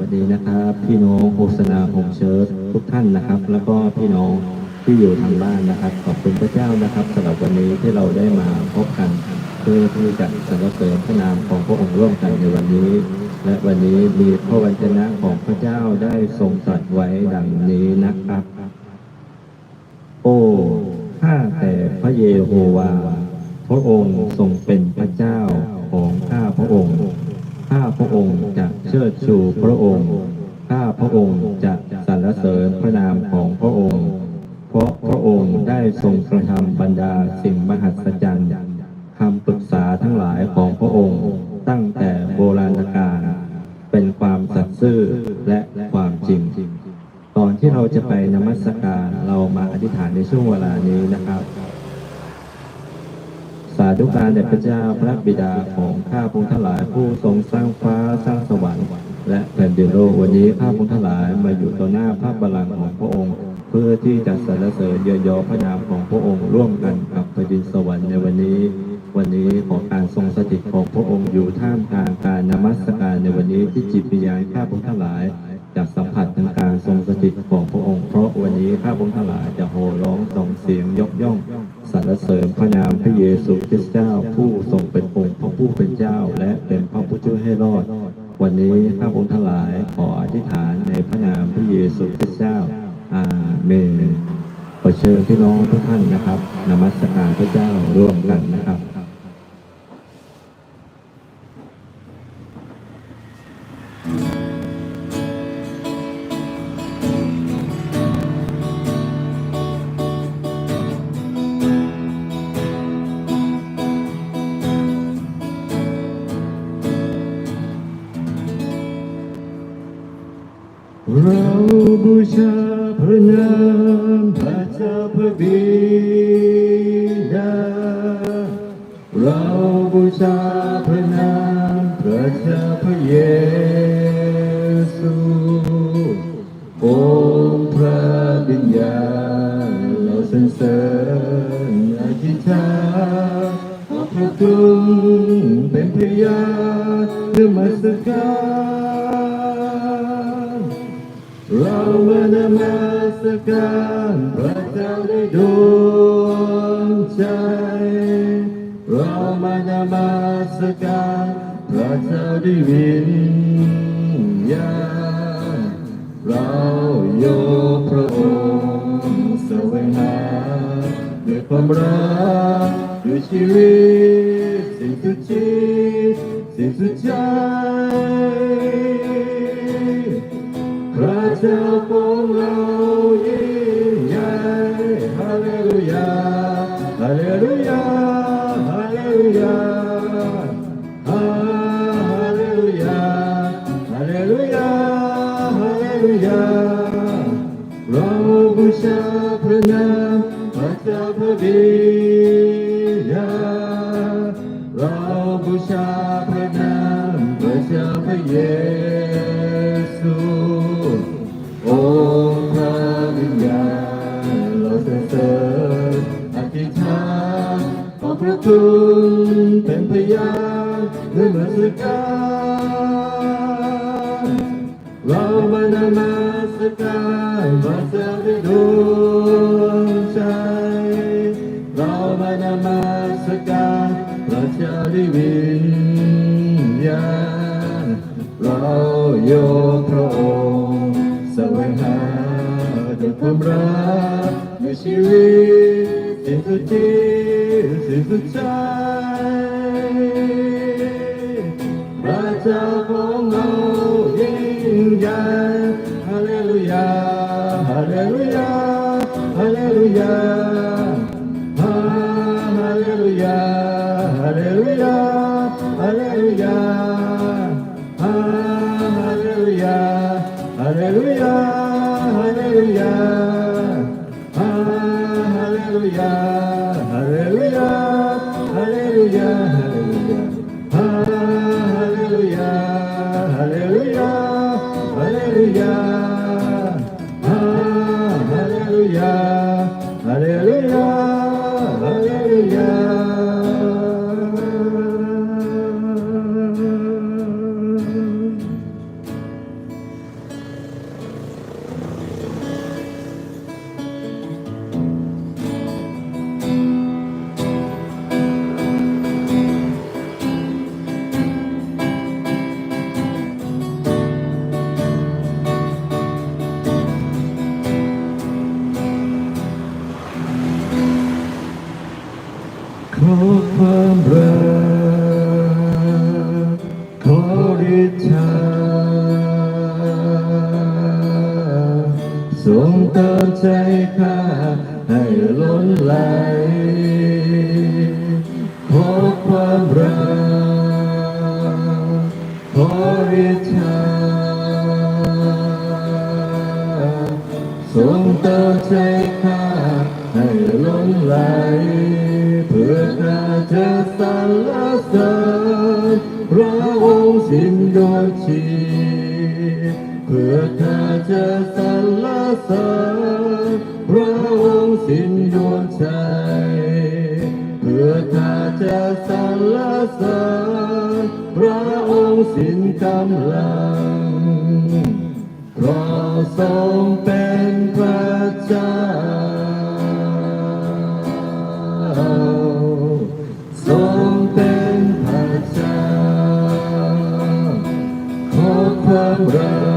วัสดีนะครับ พี่น้องโฆษณาโฮมเชิร์ทุกท่านนะครับ แล้วก็พี่น้องที่อยู่ทางบ้านนะครับ ขอบคุณพระเจ้านะครับสำหรับวันนี้ที่เราได้มาพบกัน เพื่อที่จะสรรเสริญพระนามของพระองค์ร่วมกันในวันนี้ และวันนี้มีพระวจนะของพระเจ้าได้ทรงตรัสไว้ดังนี้นะครับ โอ้ข้าแต่พระเยโฮวาพระองค์ทรงเป็นพระเจ้าของข้าพระองค์ ข้าพระองค์จะ ชิดชูพระองค์ ข้าพระองค์จะสรรเสริญพระนามของพระองค์ เพราะพระองค์ได้ทรงกระทำบรรดาสิ่งมหัศจรรย์คำปรึกษาทั้งหลายของพระองค์ ตั้งแต่โบราณกาลเป็นความสัตย์ซื่อและความจริงก่อนที่เราจะไปนมัสการเรามาอธิษฐานในช่วงเวลานี้นะครับ สาธุการแด่พระเจ้าพระบิดาของข้าพงทั้งหลายผู้ทรงสร้างฟ้าสร้างสวรรค์ และแผ่นดินโลกวันนี้ข้าพงทั้งหลายมาอยู่ต่อหน้าพระบัลลังก์ของพระองค์ เพื่อที่จะสรรเสริญเยอยอพระนามของพระองค์ร่วมกันกับแผ่นดินสวรรค์ในวันนี้ วันนี้ขอการทรงสถิตของพระองค์อยู่ท่ามกลางการนมัสการในวันนี้ที่จิตวิญญาณข้าพงทั้งหลายจะสัมผัสถึงการทรงสถิตของพระองค์ เพราะวันนี้ข้าพงทั้งหลายจะโห่ร้องส่งเสียงยกย่อง สรรเสริญพระนามพระเยซูคริสต์เจ้า ผู้ทรงเป็นองค์พระผู้เป็นเจ้า และเป็นพระผู้ช่วยให้รอด วันนี้ข้าพงทั้งหลายขออธิษฐานในพระนามพระเยซูคริสต์เจ้า อาเมนขอเชิญพี่น้องทุกท่านนะครับนมัสการพระเจ้าร่วมกันนะครับ บูชาพระนามพระเจ้าพระเยซูองค์พระบิญญาณเราสรรเสริญอธิษฐานขอพระคุณเป็นพยานนมัสการเรามานมัสการพระเจ้าในดวงใจ เรามานมัสการพระเจ้าด้วยวิญญาณเราโยพระองค์แสวงหาด้วยความรักด้วยชีวิตสิ้นสุดจิตสิ้นสุดใจพระเจ้าของเร ยา เราบูชาพระนามพระเจ้าพระบิดา เราบูชาพระนามพระเจ้าพระเยซูองค์พระวิญญาณเราเสริญอธิษฐานขอพระคุณเป็นพยานในเมื่อสการ ด้วยดวงใจ เรามานมัสการพระเจ้าด้วยวิญญาณเราโยกพระองค์แสวงหาด้วยความรักด้วยชีวิตสิ้นสุดจิตสิ้นสุดใจพระเจ้า Hallelujah. ไหลขอความรักขอวิชาทรงเติมใจข้าให้ล้นไหลเพื่อข้าจะสรรเสริญพระองค์สิ้นดวงชีเพื่อข้าจะสรรเสริญพระองค์สิ้นดวง ใจเพื่อข้าจะสรรเสริญพระองค์สิ้นกำลังเพราะทรงเป็นพระเจ้าทรงเป็นพระเจ้าขอความรัก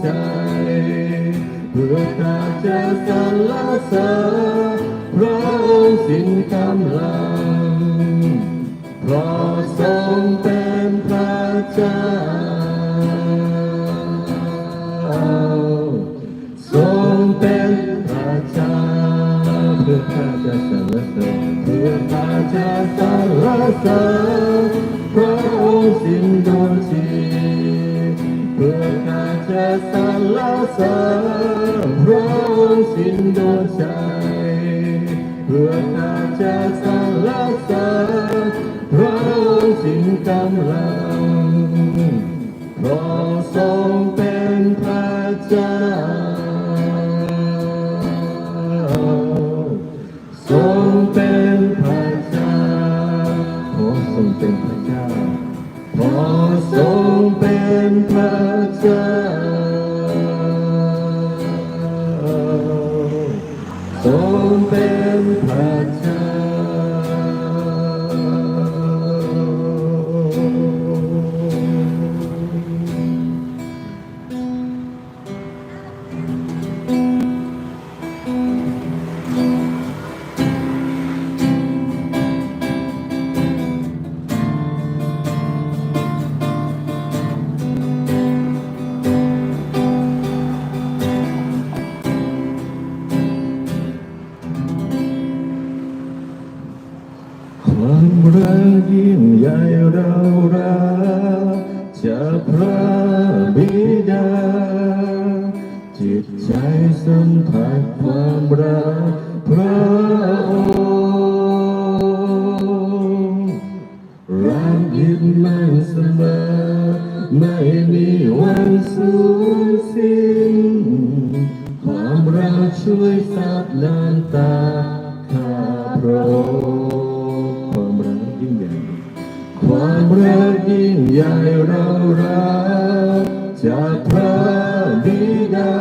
ใจเพื่อข้าจะสรรเสริญพระองค์สิ้นกำลังเพราะทรงเป็นพระเจ้าทรงเป็นพระเจ้าเพื่อข้าจะสรรเสริญเพื่อข้าจะสรรเสริญ สรรเสริญพระองค์สิ้นดวงใจเพื่อข้าจะสรรเสริญพระองค์สิ้นกำลังเพราะทรง ความรักยิ่งใหญ่เรารักจากพระบิดา จิตใจสัมผัสความรักพระองค์รักยิ่งมั่นเสมอไม่มีวันสูญสิ้นความรักช่วยซับน้ำตา ความรักยิ่งใหญ่เรารักจากพระบิดา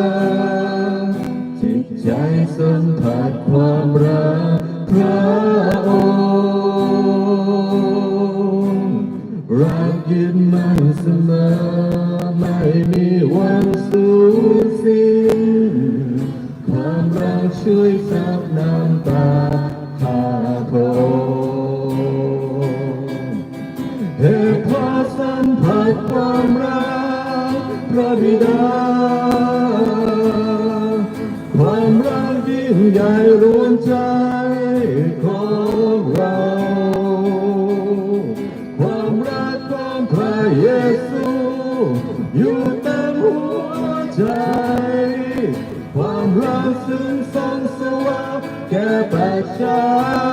จิตใจสัมผัสความรักพระ ความรักพระบิดา ความรักยิ่งใหญ่รวมใจของเรา ความรักของพระเยซูอยู่เต็มหัวใจ ความรักซึ่งทรงสว่างแก่ประชา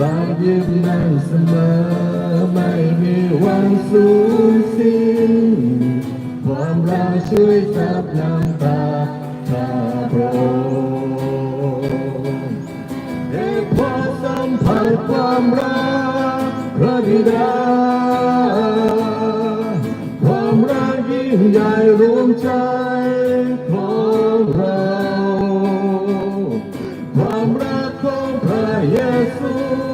รักยึดแน่นเสมอ ไม่มีวันสูญสิ้นความรักช่วยซับน้ำตาข้าพระองค์ให้พอสัมผัสความรักพระบิดา ความรักยิ่งใหญ่รวมใจ เ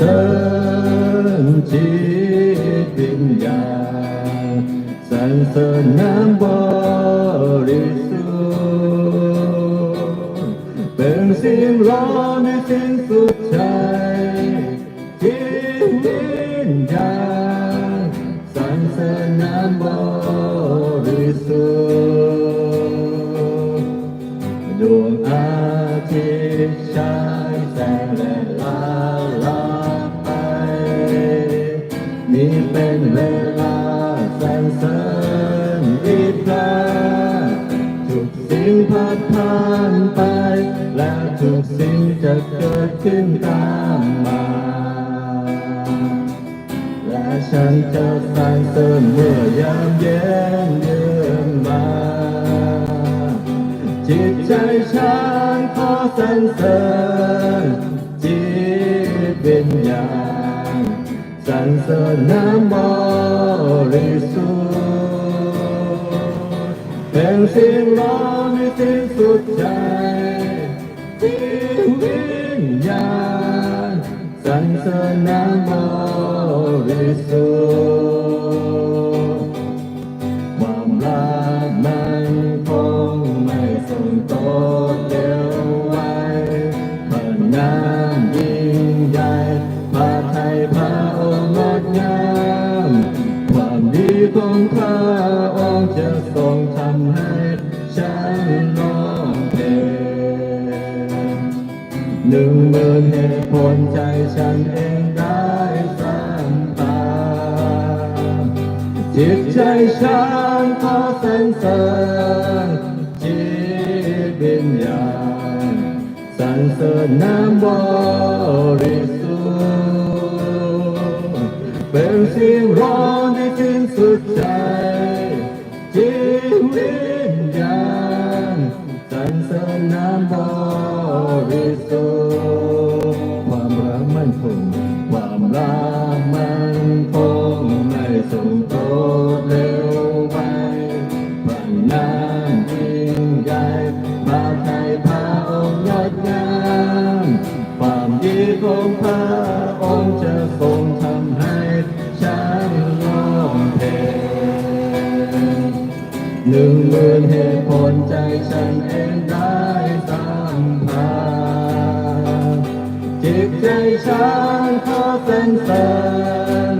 สรรเสริญจิตวิญญาณสรรเสริญน้ำบริสุทธิ์เป็นสิ่งร้อนในสิ้นสุด ลาแสรรเสริญอีกครั้งทุกสิ่งผ่านผ่านไป และทุกสิ่งจะเกิดขึ้นตามมา และฉันจะสรรเสริญเมื่อยามเย็นเยือนมา จิตใจฉันขอสรรเสริญจิตวิญญาณ สรรเสริญน้ำบริสุทธิ์เป็นสิ่งร้อนในที่สุดใจจิตวิญญาณสรรเสริญน้ำบริสุท หนึ่งหมื่นเหตุผลใจฉันเองได้สัมผัสจิตใจฉันขอสรรเสริญจิตวิญญาณสรรเสริญน้ำบริสุทธิ์เป็นเสียงร้องที่สิ้นสุดใจจิตวิญญาณสรรเสริญน้ำบริสุทำให้ฉันร้องเพลงหหนึ่งหมื่นเหตุผลใจฉันเองได้สัมผัสจิตใจฉันขอเสรรเสริญ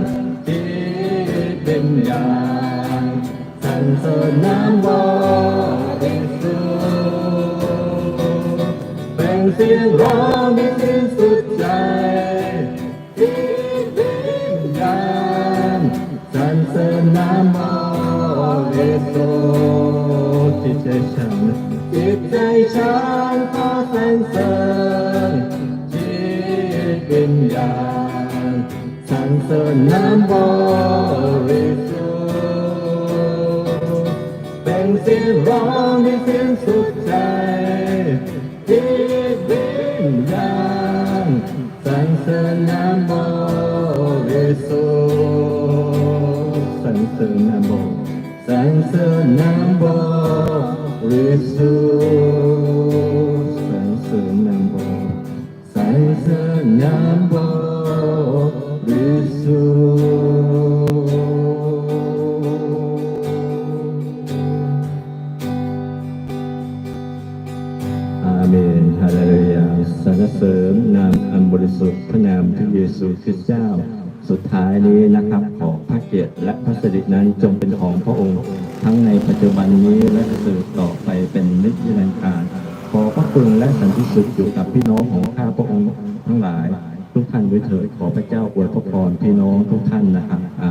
จิตวิญญาณสรรเสริญน้ำบริสุทธิ์เป็นเสียงร้องที่สิ้นสุดใจ นจิตใจฉันขอสรรเสริญจิตวิญญาณสรรเสริญน้ำบริสุทธิ์เป็นเสียงร้องที่สิ้นสุดใจจิตวิญญาณสรรเสริญน้ำบริสุทธิ์สรรเสริญน้ำบรรเสริญน้ำบริสุทธิ์สรรเสริญน้ำบสร รเสริญน้ำบริสุทธิ์อาเมนฮาเลลูยาสรรเสริญนามอันบริสุทธิ์พระนามพระเยซูคริสต์เจ้า สุดท้ายนี้นะครับ ขอพระเกียรติและพระสิรินั้นจงเป็นของพระองค์ ทั้งในปัจจุบันนี้และสืบต่อไปเป็นนิจรันดร์การขอพระคุณและสันติสุขอยู่กับพี่น้องของข้าพระองค์ทั้งหลาย ทุกท่านด้วยเถิดขอพระเจ้าอวยพระพรพี่น้องทุกท่านนะครับอาเมนครับ